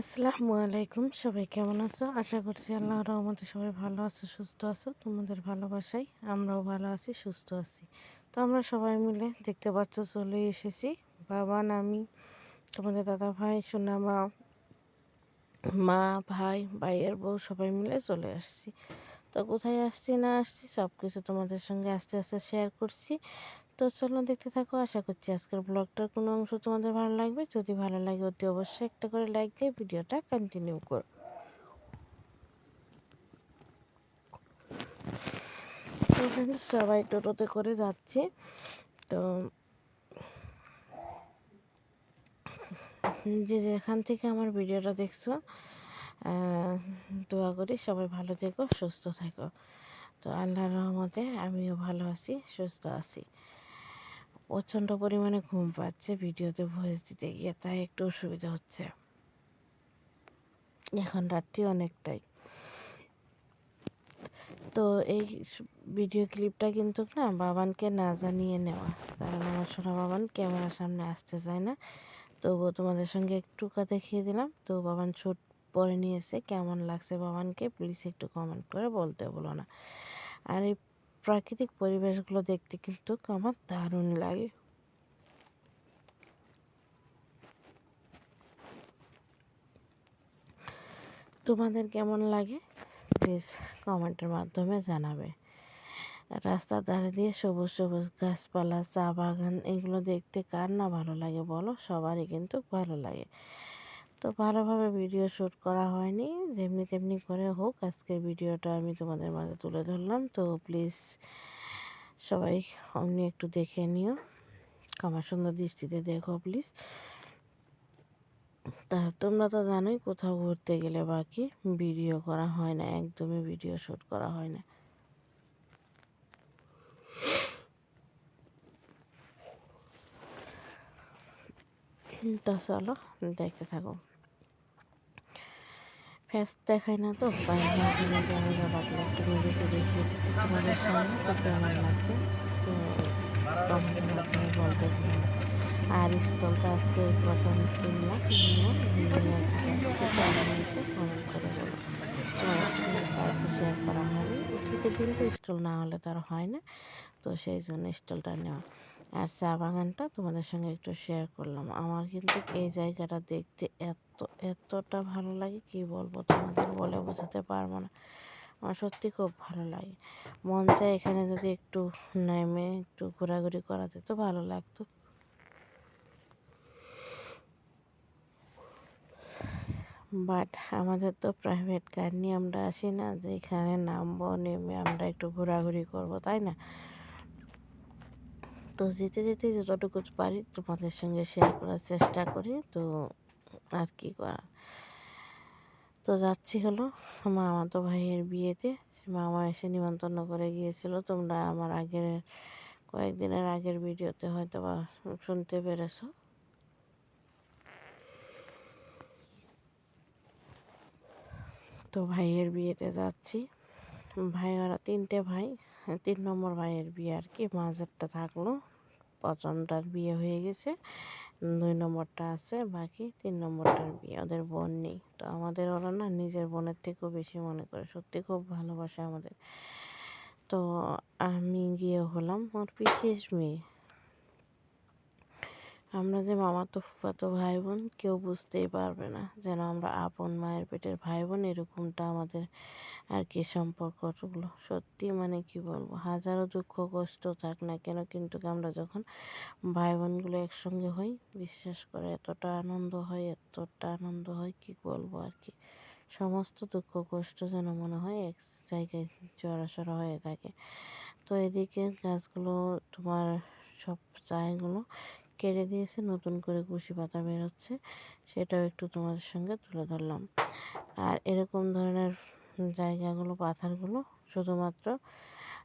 আসসালামু আলাইকুম, সবাই কেমন আছো? আশা করছি আল্লাহ রহমতে সবাই ভালো আছো, সুস্থ আছো, তোমাদের ভালোবাসাই আমরাও ভালো আছি, সুস্থ আছি। তো আমরা সবাই মিলে দেখতে পাচ্ছ চলে এসেছি। বাবা নামি তোমাদের দাদা ভাই সোনা মা মা ভাই, ভাইয়ের বউ, সবাই মিলে চলে আসছি। তো কোথায় আসছি, না আসছি সব কিছু তোমাদের সঙ্গে আস্তে আস্তে শেয়ার করছি। তো চলো দেখতে থাকো। আশা করছি আজকের ব্লগটার কোনো অংশ তোমাদের ভালো লাগবে। যদি ভালো লাগে, অতি অবশ্যই একটা করে লাইক দিয়ে ভিডিওটা কন্টিনিউ করো। সবাই টোটোতে করে যাচ্ছি। তো যে যেখান থেকে আমার ভিডিওটা দেখছ দোয়া করি সবাই ভালো থেকো, সুস্থ থেকো। তো আল্লাহর রহমতে আমিও ভালো আছি, সুস্থ আছি। প্রচণ্ড পরিমাণে ঘুম পাচ্ছে, ভিডিওতে ভয়েস দিতে গিয়ে তাই একটু অসুবিধা হচ্ছে। এখন রাত্রি অনেকটাই। তো এই ভিডিও ক্লিপটা কিন্তু না বাবানকে না জানিয়ে নেওয়া, কারণ আমার সোনা বাবান ক্যামেরার সামনে আসতে চায় না। তবুও তোমাদের সঙ্গে একটু দেখিয়ে দিলাম। তো বাবান ছোট পরে নিয়েছে কেমন লাগছে বাবানকে প্লিজ একটু কমেন্ট করে বলতে বলো না। আর এই প্রাকৃতিক পরিবেশগুলো দেখতে কিন্তু আমার দারুণ লাগে। তোমাদের কেমন লাগে? প্লিজ কমেন্টের মাধ্যমে জানাবে। রাস্তার ধারে দিয়ে সবুজ সবুজ গাছপালা, চা বাগান, এগুলো দেখতে কার না ভালো লাগে বলো? সবারই কিন্তু ভালো লাগে। তো ভালোভাবে ভিডিও শ্যুট করা হয়নি। যেমনি তেমনি করে হোক, আজকের ভিডিওটা আমি তোমাদের মাঝে তুলে ধরলাম। তো প্লিজ সবাই অমনি একটু দেখে নিও। আমার সুন্দর দৃষ্টিতে দেখো প্লিজ। তা তোমরা তো জানোই কোথাও ঘুরতে গেলে বাকি ভিডিও করা হয় না, একদমই ভিডিও শ্যুট করা হয় না। তা চলো, দেখতে থাকো। ফেস দেখায় না তো, তাই ভাবলাম যে আমি পাতলা একটু দেখিয়ে দিচ্ছি তোমাদের সামনে, তো কেমন লাগছে? তো কমেন্টের বলতে আর স্টলটা আজকে প্রথম কিনলাম করে বলো। তাই তো শেয়ার করা হয়নি। শীতের দিন তো স্টল না হলে তো আর হয় না, তো সেই জন্য স্টলটা নেওয়া। আর চা বাগানটা তোমাদের সঙ্গে একটু শেয়ার করলাম। আমার কিন্তু এই জায়গাটা দেখতে এত, এতটা ভালো লাগে, কি বলব তোমাদের বলে বোঝাতে পারব না। আমার সত্যি খুব ভালো লাগে। মন চায় এখানে যদি একটু নেমে একটু ঘোরাঘুরি করা যেত, ভালো লাগতো। বাট আমাদের তো প্রাইভেট কার নিয়ে আমরা আসি না যে এখানে নামবো, নেমে আমরা একটু ঘোরাঘুরি করব, তাই না? তো যেতে যেতে যতটুকু পারি তোমাদের সঙ্গে শেয়ার করার চেষ্টা করি। তো আর কি করার তো যাচ্ছি হলো মামাতো ভাইয়ের বিয়েতে। মামা এসে নিমন্ত্রণ করে গিয়েছিল। তোমরা আমার আগের, কয়েকদিনের আগের ভিডিওতে হয়তো বা শুনতে পেরেছ। তো ভাইয়ের বিয়েতে যাচ্ছি। ভাই, ওরা তিনটে ভাই, তিন নম্বর ভাইয়ের বিয়ে আর কি, মাঝেরটা থাকল, প্রথমটার বিয়ে হয়ে গেছে, দুই নম্বরটা আছে, বাকি তিন নম্বরটার বিয়ে, ওদের বোন নেই। তো আমাদের ওরা না নিজের বোনের থেকেও বেশি মনে করে, সত্যি খুব ভালোবাসে আমাদের। তো আমি গিয়ে হলাম ওর পিসির মেয়ে। আমরা যে মামাতো ফুফাতো ভাই বোন কেউ বুঝতেই পারবে না যেন আমরা আপন মায়ের পেটের ভাই বোন এরকমটা আমাদের আর কি সম্পর্কগুলো। সত্যি মানে কি বলব, হাজারো দুঃখ কষ্ট থাক না কেন, কিন্তু আমরা যখন ভাই বোনগুলো একসঙ্গে হই, বিশ্বাস করে এতটা আনন্দ হয়, এতটা আনন্দ হয়, কি বলব আর কি? সমস্ত দুঃখ কষ্ট যেন মনে হয় এক জায়গায় জড়াসড়া হয়ে থাকে। তো এদিকে গাছগুলো, তোমার সব চায়গুলো কেটে দিয়েছে নতুন করে কুশি পাতা বেরোচ্ছে, সেটাও একটু তোমাদের সঙ্গে তুলে ধরলাম। আর এরকম ধরনের জায়গাগুলো, পাথরগুলো শুধুমাত্র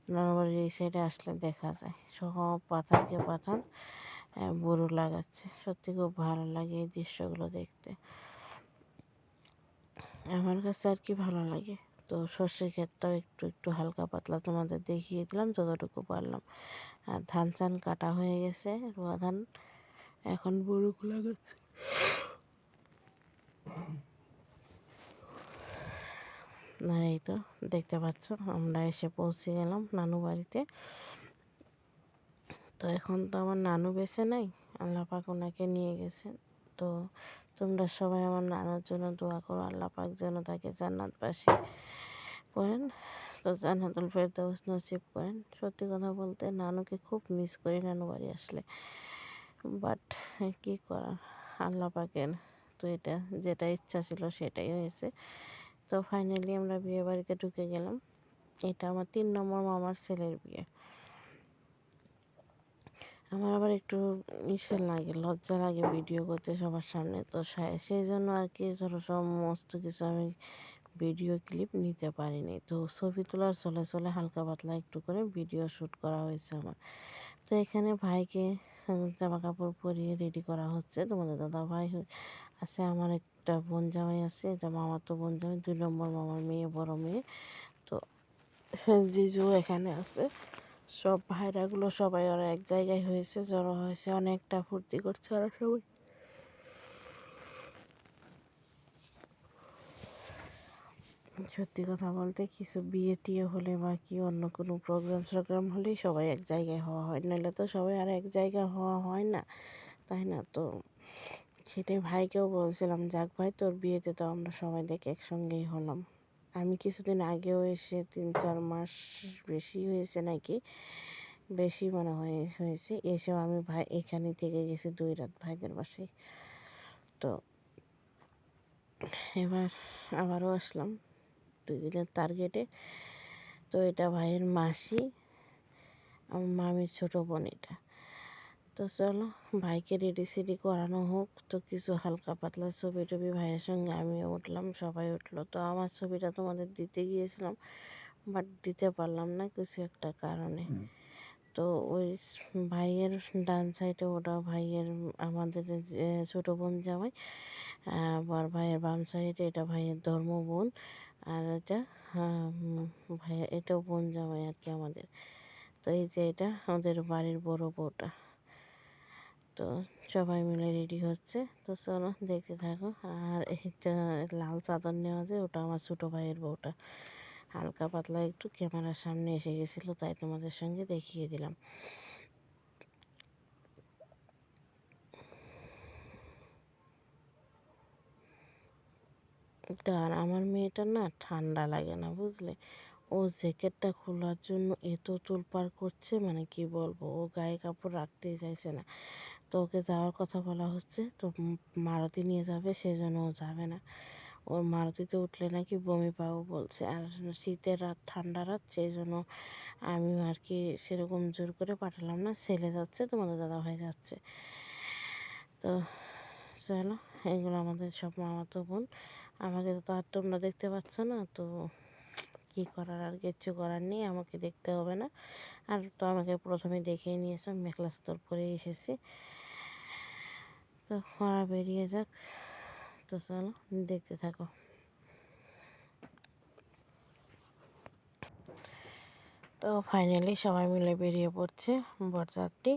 নরবাড়ির এই সাইডে আসলে দেখা যায়। সব পাথরকে পাথর বুড়ো লাগাচ্ছে। সত্যি খুব ভালো লাগে এই দৃশ্যগুলো দেখতে। আমার কাছে আর কি ভালো লাগে? তো সর্ষে ক্ষেতটাও একটু একটু হালকা পাতলা তোমাদের দেখিয়ে দিলাম, যতটুকু পারলাম। আর ধান চান কাটা হয়ে গেছে, রোয়া ধান এখন বুড়ো লাগাচ্ছে। আর এই তো দেখতে পাচ্ছ, আমরা এসে পৌঁছে গেলাম নানু বাড়িতে। তো এখন তো আমার নানু বেঁচে নাই, আল্লাহ পাক ওনাকে নিয়ে গেছেন তো তোমরা সবাই আমার নানুর জন্য দোয়া করো, আল্লাহ পাক যেন তাকে জান্নাতবাসী করেন। তো জান্নাতুল ফেরদৌস নসিব করেন। সত্যি কথা বলতে নানুকে খুব মিস করি, নানু বাড়ি আসলে। বাট কি করার? আল্লাহ পাকের তো এটা যেটা ইচ্ছা ছিল সেটাই হয়েছে। তো ফাইনালি আমরা বিয়ে বাড়িতে ঢুকে গেলাম। এটা আমার তিন নম্বর মামার ছেলের বিয়ে। আমার আবার একটু ইসে লাগে, লজ্জা লাগে ভিডিও করতে সবার সামনে। তো সেই জন্য আর কি ধরো সমস্ত কিছু আমি ভিডিও ক্লিপ নিতে পারিনি। তো ছবি তোলার চলে চলে হালকা পাতলা একটু করে ভিডিও শ্যুট করা হয়েছে আমার। তো এখানে ভাইকে জামা কাপড় পরিয়ে রেডি করা হচ্ছে। তোমাদের দাদা ভাই আছে, আমার একটা বোন জামাই আছে। এটা মামার তো বোন জামাই, দুই নম্বর মামার মেয়ে, বড় মেয়ে। তো জিজু এখানে আছে। সব ভাইরাগুলো সবাই ওরা এক জায়গায় হয়েছে, জড়ো হয়েছে, অনেকটা ফুর্তি করছে ওরা সবাই। সত্যি কথা বলতে কিছু বিয়ে টিয়ে হলে বা কি অন্য কোনো প্রোগ্রাম সোগ্রাম হলেই সবাই এক জায়গায় হওয়া হয়। নাহলে তো সবাই আর এক জায়গায় হওয়া হয় না। তাই না? তো সেটাই ভাইকেও বলছিলাম, যাক ভাই, তোর বিয়েতে তো আমরা সবাই দেখে একসঙ্গেই হলাম। আমি কিছুদিন আগেও এসে তিন চার মাস বেশি হয়েছে নাকি, বেশি মনে হয় হয়েছে। এসেও আমি ভাই এখানে থেকে গেছি দুই রাত ভাইদের বাসায়। তো এবার আবারও আসলাম। দিনের টার্গেটে তো এটা ভাইয়ের মাসি আমার মামির ছোট বোন এটা। তো চলো ভাইকে রেডি সেডি করানো হোক। তো কিছু হালকা পাতলা ছবি টবি ভাইয়ের সঙ্গে আমিও উঠলাম সবাই উঠল। তো আমার ছবিটা তোমাদের দিতে গিয়েছিলাম বাট দিতে পারলাম না কিছু একটা কারণে। তো ওই ভাইয়ের ডান সাইডে ওটা ভাইয়ের আমাদের যে ছোট বোন জামাই আবার ভাইয়ের বাম সাইডে এটা ভাইয়ের ধর্ম বোন। আর এটা ভাইয়ের এটাও বোন জামাই আর কি আমাদের। তো এই যে এটা ওদের বাড়ির বড় বউটা। তো সবাই মিলে রেডি হচ্ছে। তো চলো দেখতে থাকো। আর এটা লাল চাদর নেওয়া যায় ওটা আমার ছোটো ভাইয়ের বউটা। হালকা পাতলা একটু, ক্যামেরার সামনে এসে গেছিল, তাই তোমাদের সঙ্গে দেখিয়ে দিলাম। তো আর আমার মেয়েটার না ঠান্ডা লাগে না, বুঝলে? ও জ্যাকেটটা খোলার জন্য এত তোলপার করছে মানে কি বলব, ও গায়ে কাপড় রাখতেই চাইছে না। তো ওকে যাওয়ার কথা বলা হচ্ছে, তো মারুতি নিয়ে যাবে সেই জন্য ও যাবে না। ওর মারুতিতে উঠলে নাকি বমি পাবো বলছে, আর শীতের রাত, ঠান্ডা রাত সেই জন্য আমি আর কি সেরকম জোর করে পাঠালাম না, ছেলে যাচ্ছে, তোমাদের দাদা ভাই যাচ্ছে। তো চলো, এগুলো আমাদের সব মামাতো বোন। আমাকে তো আর তোমরা দেখতে পাচ্ছ না, তো কী করার আর কিচ্ছু করার নেই, আমাকে দেখতে হবে না। আর তো আমাকে প্রথমে দেখেই নিয়েছো মেখলা চাদর পরে এসেছি। তো খরা বেরিয়ে যাক, তো চলো, দেখতে থাকো। তো ফাইনালি সবাই মিলে বেরিয়ে পড়ছে বরযাত্রী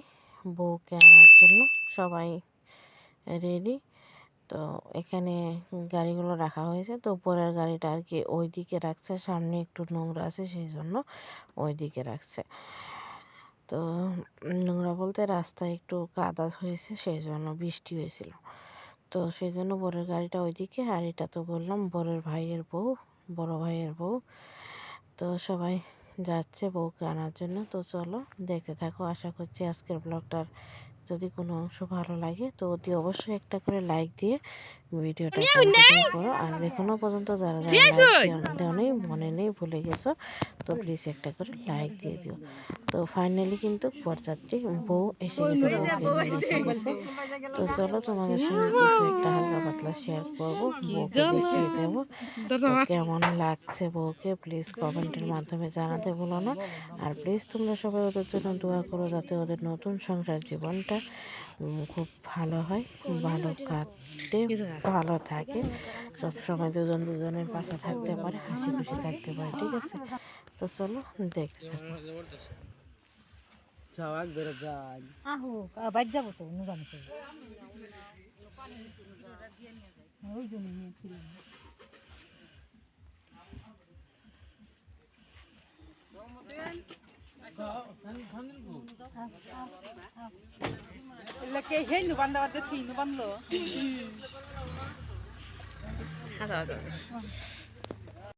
বউকে আনার জন্য। সবাই রেডি তো এখানে গাড়িগুলো রাখা হয়েছে। তো পরের গাড়িটা আর কি ওই দিকে রাখছে, সামনে একটু নোংরা আছে সেই জন্য ওই দিকে রাখছে। তো নোংরা বলতে রাস্তায় একটু কাদা হয়েছে সেই জন্য বৃষ্টি হয়েছিল। তো সেই জন্য বরের গাড়িটা ওইদিকে, আর এটা তো বললাম বরের ভাইয়ের বউ, বড় ভাইয়ের বউ। তো সবাই যাচ্ছে বউকে আনার জন্য। তো চলো দেখতে থাকো। আশা করছি আজকের ব্লগটার যদি কোনো অংশ ভালো লাগে তো অতি অবশ্যই একটা করে লাইক দিয়ে ভিডিওটা কন্টিনিউ করো। আর এখনও পর্যন্ত যারা যারা দেওয়া মনে নেই ভুলে গেছো তো প্লিজ একটা করে লাইক দিয়ে দিও। তো ফাইনালি কিন্তু বরযাত্রী বউ এসে গেছে বউকে এসে গেছে। তো চলো তোমাদের সঙ্গে কিছু একটা হালকা পাতলা শেয়ার করব বউকে দেখিয়ে দেবো। কেমন লাগছে বউকে? প্লিজ কমেন্টের মাধ্যমে জানাতে ভুলো না। আর প্লিজ তোমরা সবাই ওদের জন্য দোয়া করো যাতে ওদের নতুন সংসার জীবনটা খুব ভালো হয় খুব ভালো কাটে। ভালো থাকে। সব সময় দুজন দুজনের পাশে থাকতে পারে হাসি খুশি থাকতে পারে ঠিক আছে? তো চলো দেখতে থাকো। যাও একবারে যাই। আহো বাইর যাব তো অন্য জানি ওই এলাকে হে নু বান্ধা বান্ধে থি নু বান্ধলো হাজার হাজার